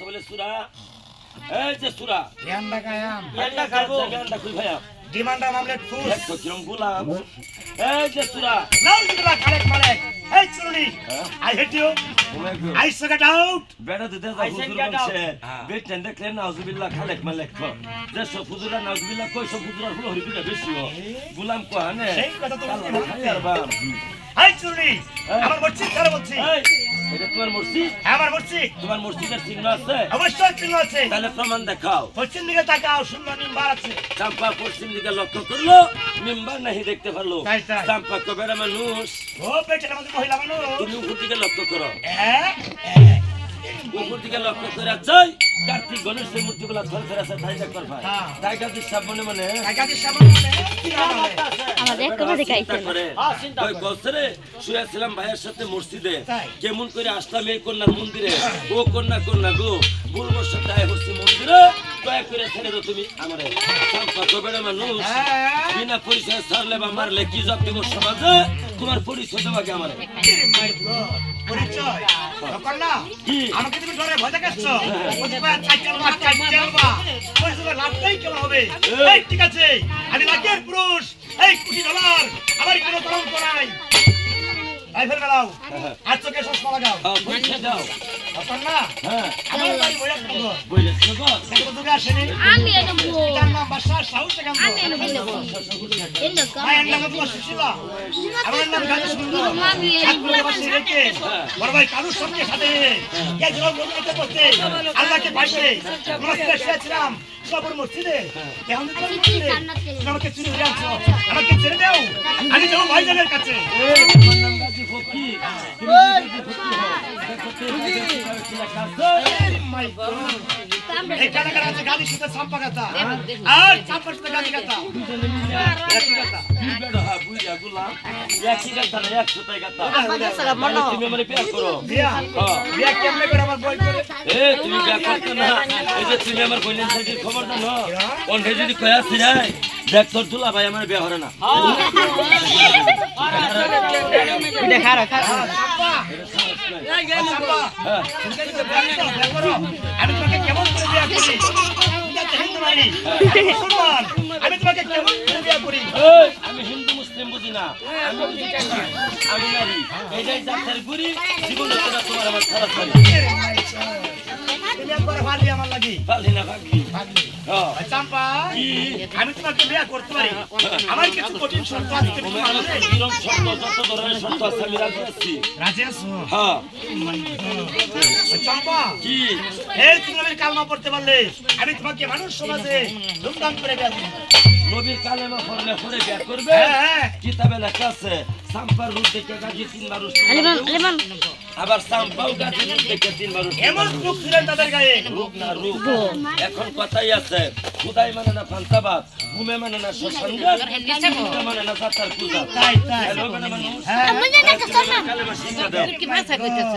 কথা বলে সুরা? এই যে সুরা। রিয়ান্ডা কায়াম। ঠান্ডা খাব ঠান্ডা খুই ভাইয়া ডিমান্ডা মামলেট ফুস। দেখো কিরম গোলাম এই যে সুরা। নাউজুবিল্লাহ খালেক মালেক এই চুরুনি হ্যাঁ? I hate you I get out বেড়া দিতে যা হুজুর বলছে বেটেন দেখলে নাউজুবিল্লাহ খালেক মালেক খ যে সব হুজুরা নাউজুবিল্লাহ কই সব হুজুরা হলো হরিবিটা বেশি গোলাম কো হানে সেই কথা তো বলতে আল্লাহ চুরুনি হ্যাঁ। আমার মসজিদ কারে বলছি এটা তোমার মসজিদ? হ্যাঁ, আমার মসজিদ। তোমার মসজিদের চিহ্ন আছে? অবশ্যই চিহ্ন আছে। তাহলে প্রমাণ দেখাও। পশ্চিম দিকে তাকাও সুন্দর মিম্বার আছে। চাম্পা পশ্চিম দিকে লক্ষ্য করল মিম্বার নাহি দেখতে পারল। চাম্পা কবেরা মানুষ? ও আমাদের মহিলা মানুষ। তুমি উপর দিকে লক্ষ্য করো। হ্যাঁ। উপর দিকে লক্ষ্য করে যাই কার্তিক গণেশের মূর্তি গুলা ধরে ধরে আছে তাই দেখবার ভাই। হ্যাঁ। তাই কার্তিক সব মনে? মনে ওই শুয়েছিলাম ভাইয়ের সাথে মসজিদে। কেমন করে আসলাম এই কন্যার মন্দিরে? ও কন্যা কন্যা গো বুড়বর সাথে দয়া করে ছেড়ে দাও তুমি? আমারে চাম্পা কবেরা মানুষ। হ্যাঁ বিনা পরিচয় ছাড়লে বা মারলে কি জব দিব সমাজে? তোমার পরিচয় দেওয়াকে আমার। পরিচয় তখন না আমাকে তুমি ডরে ভয় দেখাচ্ছ? লাভটাই কেমন হবে? এই ঠিক আছে। আমি লাখের পুরুষ। এই কোটি ডলার। আমার কোনো কলঙ্ক নাই। রাইফেল বেলাও আর চোখে চশমা লাগাও। হ্যাঁ, দাও। তখন না। হ্যাঁ। আমার বাড়ি বইয়া নগর বইলে আসেনি আমি কারুর সঙ্গে সাথে করতে আল্লাহকে পাইছে। সবর মসজিদে। তুমি আমাকে ছেড়ে দাও। আমি যাব ভাইজানের কাছে। কানাকার আছে গাড়ির তুমি আমার বোনের খবর জানো কণ্ঠে যদি কয়া ছিড়াই দেখ তোর দুলা ভাই আমার বিয়া হরে না। আমি তোমাকে কেমন হিন্দু বিয়া করি আমি মুসলিম বুঝি না। আমি আমি নারী। জীবন তোমার আমার খারাপ আমি তোমাকে বিয়া করতে পারি। আমার কিছু কঠিন শর্ত আছে? কিরম শর্ত যত ধরনের শর্ত আছে আমি রাজি আছি। রাজি আছো? হ্যাঁ চাম্পা কি? এই তুমি কালমা পড়তে পারলে। আমি তোমাকে মানুষ সমাজে ধুমধাম করে বিয়া নবীর কালেমা পড়লে পরে বিয়া করবে হ্যাঁ হ্যাঁ কিতাবে লেখা আছে সাম্পার রূপ দেখে গাজি আলিমান আলিমান আবার সাম্পাও গাজি রূপ দেখে তিনবার উষ্ণ এমন লোক ছিলেন তাদের গায়ে রূপ না রূপ এখন কথাই আছে খুদাই মানে না ফান্তাবাদ ঘুমে মানে না মানে না সাতার পূজা তাই তাই মানে মানুষ হ্যাঁ কালেমা শিক্ষা দাও কি ভাষা কইতেছ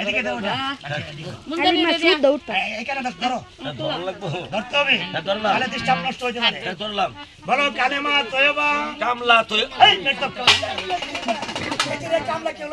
এদিকে দাও না এখানে ধরো? ধরন লাগবো। ধরতে হবে? ধরলাম। তাহলে ডিস্টার্ব নষ্ট যাবে। ধরলাম। বলো কালেমা তয়বা। কামলা তো কামলা কেউ